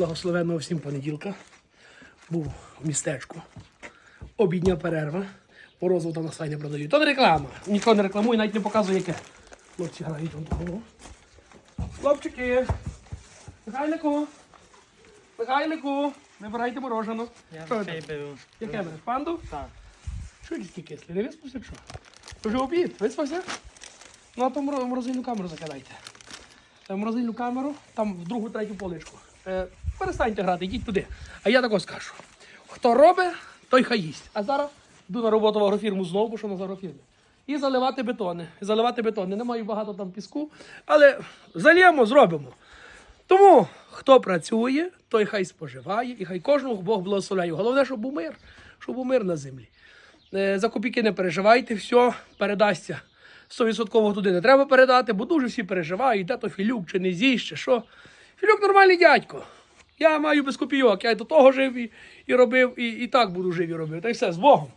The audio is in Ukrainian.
благословенного всім понеділка. Був в містечку. Обідня перерва. Морозиво там на сайті продають. То не реклама. Ніхто не рекламує, навіть не показує, яке. Хлопці грають вон того. Хлопчики. Михайлику. Михайлику. Вибирайте морожену. Я Що це? беру. Яке береш? Панду? Так. Що дітки кислі? Не виспався що? Вже обід, виспався? Ну а то морозильну камеру закидайте. Е, Морозильну камеру, там в другу, третю поличку. Е, перестаньте грати, йдіть туди. А я тако скажу. Хто робить, той хай їсть. А зараз йду на роботу в агрофірму знову, що на агрофірмі. І заливати бетони. Заливати бетони. Немає багато там піску, але зальємо, зробимо. Тому хто працює, той хай споживає, і хай кожного Бог благословляє. Головне, щоб був мир, щоб був мир на землі. Е, За копійки не переживайте, все передасться. 100% туди не треба передати, бо дуже всі переживають, де то Філюк чи не з'їсть, чи що. Філюк нормальний дядько. Я маю без копійок, я й до того жив і, і робив, і, і так буду жив і робив. Та й все, з Богом.